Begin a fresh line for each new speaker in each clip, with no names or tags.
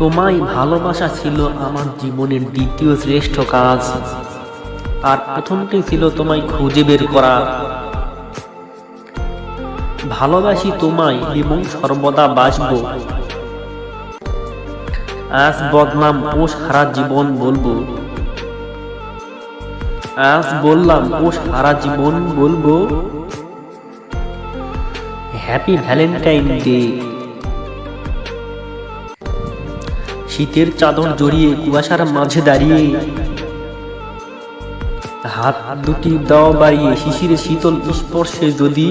তোমায় ভালোবাসা ছিল আমার জীবনের দ্বিতীয় শ্রেষ্ঠ কাজ। আর প্রথমটি ছিল তোমায় খুঁজে বের করা। ভালোবাসি তোমায় এবং সর্বদা বাঁচব আজ বদনাম ও সারা জীবন বলব। আজ বললাম ও সারা জীবন বলব। Happy Valentine day. শীতের চাদর জড়িয়ে কুয়াশার মাঝে দাঁড়িয়ে হাত দুটি দাও বাড়িয়ে শিশিরে শীতল স্পর্শে যদি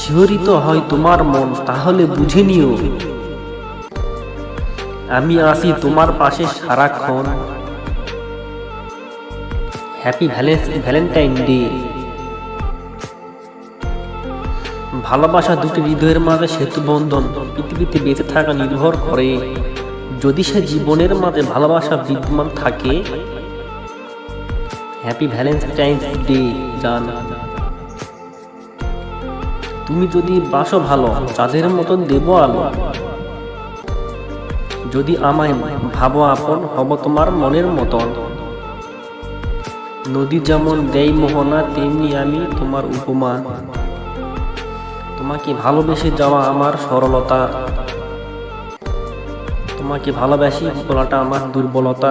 শিহরিত হয় তোমার মন, তাহলে বুঝে নিও। আমি আসি তোমার পাশে সারাক্ষণ। হ্যাপি ভ্যালেন্টাইন ডে ভালোবাসা দুটি হৃদয়ের মাঝে সেতু বন্ধন, পৃথিবীতে বেঁচে থাকা নির্ভর করে। যদি সে জীবনের মাঝে ভালোবাসা বিদ্যমান থাকে হ্যাপি ভ্যালেন্টাইন্স ডে জান। তুমি যদি বাসো ভালো, চাঁদের মতন দেব আলো। যদি আমায় ভাবো আপন, হব তোমার মনের মতন। নদী যেমন দেয় মোহনা, তেমনি আমি তোমার উপমা। তোমাকে ভালোবেসে যাওয়া আমার সরলতা। তোমাকে ভালোবাসি বলাটা আমার দুর্বলতা।